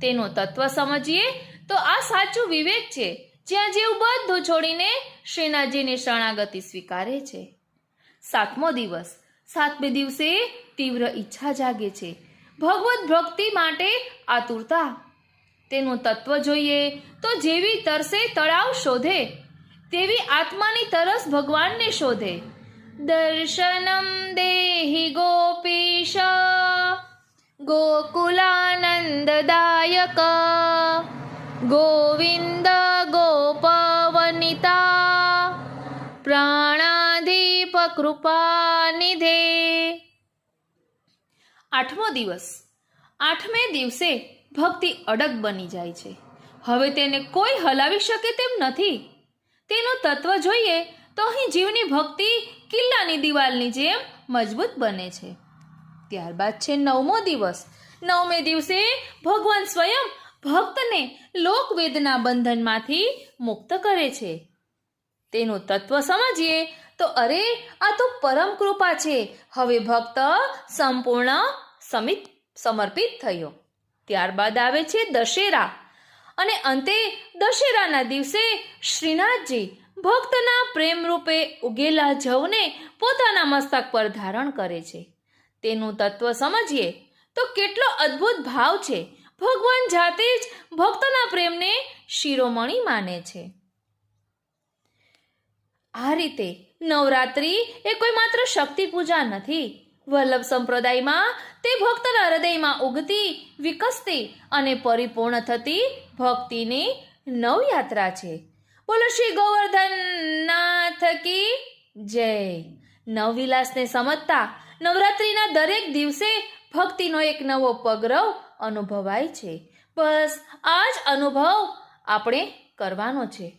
તેનો તત્વ સમજીએ, તો આ સાચું વિવેક છે. જ્યાં જેવું બધું છોડીને શ્રીનાથજીની શરણાગતિ સ્વીકારે છે. સાતમો દિવસ. સાતમે દિવસે તીવ્ર ઈચ્છા જાગે છે. ભગવત ભક્તિ માટે આતુરતા. તેનું તત્વ જોઈએ તો જેવી તરસે તળાવ શોધે, તેવી આત્માની તરસ ભગવાનને શોધે. દર્શનમ દેહી ગોપીશ ગોવિંદ ગોપવનિતા પ્રાણાધીપ કૃપાનિધે આઠમો દિવસ. આઠમે દિવસે ભક્તિ અડગ બની જાય છે. હવે તેને કોઈ હલાવી શકે તેમ નથી. તેનું તત્વ જોઈએ તો અહીં જીવની ભક્તિ કિલ્લાની દિવાલની જેમ મજબૂત બને છે. ત્યારબાદ છે નવમો દિવસ. નવમે દિવસે ભગવાન સ્વયં ભક્તને લોકવેદના બંધનમાંથી મુક્ત કરે છે. તેનું તત્વ સમજીએ તો અરે, આ તો પરમ કૃપા છે. હવે ભક્ત સંપૂર્ણ સમિત, સમર્પિત થયો. ત્યારબાદ આવે છે દશેરા. અને અંતે દશેરાના દિવસે શ્રીનાથજી ભક્તના પ્રેમરૂપે ઉગેલા જવને પોતાના મસ્તક પર ધારણ કરે છે. તેનું તત્વ સમજીએ તો કેટલો અદ્ભુત ભાવ છે. ભગવાન જાતે જ ભક્તના પ્રેમને શિરોમણી માને છે. આ રીતે નવરાત્રિ એ કોઈ માત્ર શક્તિ પૂજા નથી. વલ્લભ સંપ્રદાયમાં તે ભક્તના હૃદયમાં ઉગતી, વિકસતી અને પરિપૂર્ણ થતી ભક્તિની નવયાત્રા છે. બોલો શ્રી ગોવર્ધન નાથ કી જય. નવવિલાસને સમજતા નવરાત્રિના દરેક દિવસે ભક્તિનો એક નવો પગરવ અનુભવાય છે. બસ આ જ અનુભવ આપણે કરવાનો છે.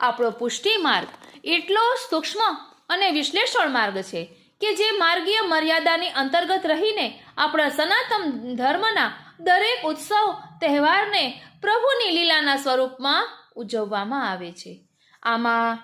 આપણો પુષ્ટિ માર્ગ એટલો સૂક્ષ્મ અને વિશ્લેષણ માર્ગ છે કે જે માર્ગીય મર્યાદાની અંતર્ગત રહીને આપણા સનાતન ધર્મના દરેક ઉત્સવ, તહેવારને પ્રભુની લીલાના સ્વરૂપમાં ઉજવવામાં આવે છે. આમાં